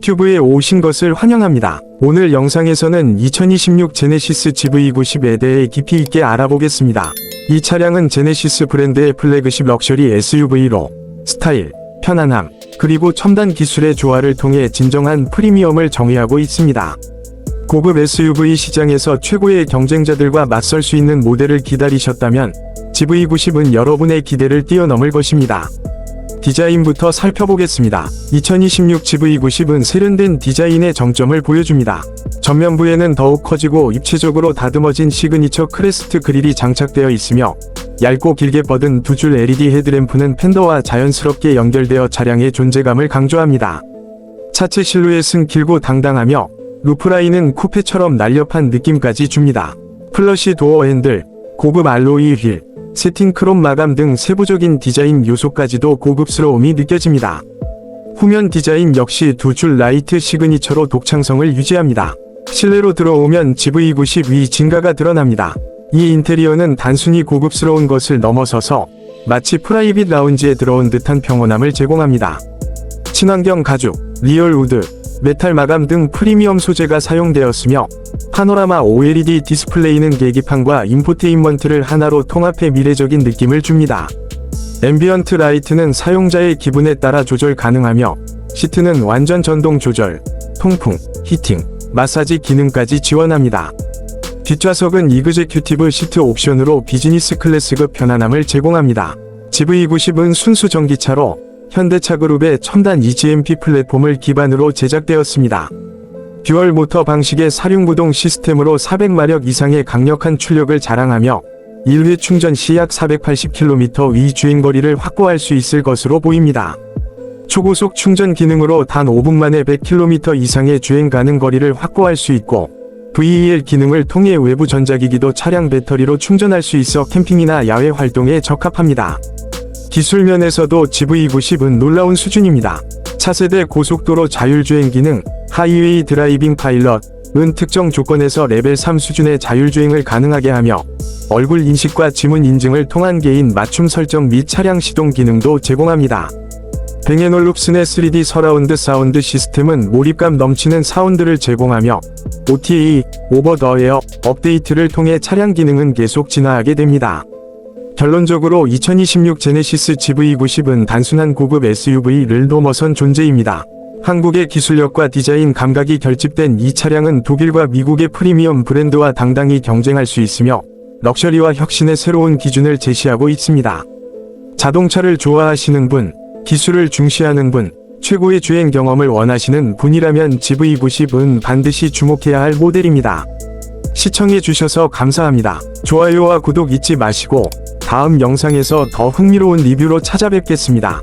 유튜브에 오신 것을 환영합니다. 오늘 영상에서는 2026 제네시스 GV90에 대해 깊이 있게 알아보겠습니다. 이 차량은 제네시스 브랜드의 플래그십 럭셔리 SUV로 스타일, 편안함, 그리고 첨단 기술의 조화를 통해 진정한 프리미엄을 정의하고 있습니다. 고급 SUV 시장에서 최고의 경쟁자들과 맞설 수 있는 모델을 기다리셨다면 GV90은 여러분의 기대를 뛰어넘을 것입니다. 디자인부터 살펴보겠습니다. 2026 GV90은 세련된 디자인의 정점을 보여줍니다. 전면부에는 더욱 커지고 입체적으로 다듬어진 시그니처 크레스트 그릴이 장착되어 있으며 얇고 길게 뻗은 두 줄 LED 헤드램프는 팬더와 자연스럽게 연결되어 차량의 존재감을 강조합니다. 차체 실루엣은 길고 당당하며 루프라인은 쿠페처럼 날렵한 느낌까지 줍니다. 플러시 도어 핸들, 고급 알로이 휠, 세팅 크롬 마감 등 세부적인 디자인 요소까지도 고급스러움이 느껴집니다. 후면 디자인 역시 두 줄 라이트 시그니처로 독창성을 유지합니다. 실내로 들어오면 GV90 위 진가가 드러납니다. 이 인테리어는 단순히 고급스러운 것을 넘어서서 마치 프라이빗 라운지에 들어온 듯한 평온함을 제공합니다. 친환경 가죽, 리얼 우드, 메탈 마감 등 프리미엄 소재가 사용되었으며 파노라마 OLED 디스플레이는 계기판과 인포테인먼트를 하나로 통합해 미래적인 느낌을 줍니다. 앰비언트 라이트는 사용자의 기분에 따라 조절 가능하며 시트는 완전 전동 조절, 통풍, 히팅, 마사지 기능까지 지원합니다. 뒷좌석은 이그제큐티브 시트 옵션으로 비즈니스 클래스급 편안함을 제공합니다. GV90은 순수 전기차로 현대차 그룹의 첨단 EGMP 플랫폼을 기반으로 제작되었습니다. 듀얼 모터 방식의 사륜구동 시스템으로 400마력 이상의 강력한 출력을 자랑하며 1회 충전 시 약 480km 위 주행거리를 확보할 수 있을 것으로 보입니다. 초고속 충전 기능으로 단 5분 만에 100km 이상의 주행 가능 거리를 확보할 수 있고 VEL 기능을 통해 외부 전자기기도 차량 배터리로 충전할 수 있어 캠핑이나 야외 활동에 적합합니다. 기술 면에서도 GV90은 놀라운 수준입니다. 차세대 고속도로 자율주행 기능, 하이웨이 드라이빙 파일럿 은 특정 조건에서 레벨 3 수준의 자율주행을 가능하게 하며 얼굴 인식과 지문 인증을 통한 개인 맞춤 설정 및 차량 시동 기능도 제공합니다. 뱅앤올룹슨의 3D 서라운드 사운드 시스템은 몰입감 넘치는 사운드를 제공하며 OTA, 오버 더 에어 업데이트를 통해 차량 기능은 계속 진화하게 됩니다. 결론적으로 2026 제네시스 GV90은 단순한 고급 SUV를 넘어선 존재입니다. 한국의 기술력과 디자인 감각이 결집된 이 차량은 독일과 미국의 프리미엄 브랜드와 당당히 경쟁할 수 있으며 럭셔리와 혁신의 새로운 기준을 제시하고 있습니다. 자동차를 좋아하시는 분, 기술을 중시하는 분, 최고의 주행 경험을 원하시는 분이라면 GV90은 반드시 주목해야 할 모델입니다. 시청해주셔서 감사합니다. 좋아요와 구독 잊지 마시고 다음 영상에서 더 흥미로운 리뷰로 찾아뵙겠습니다.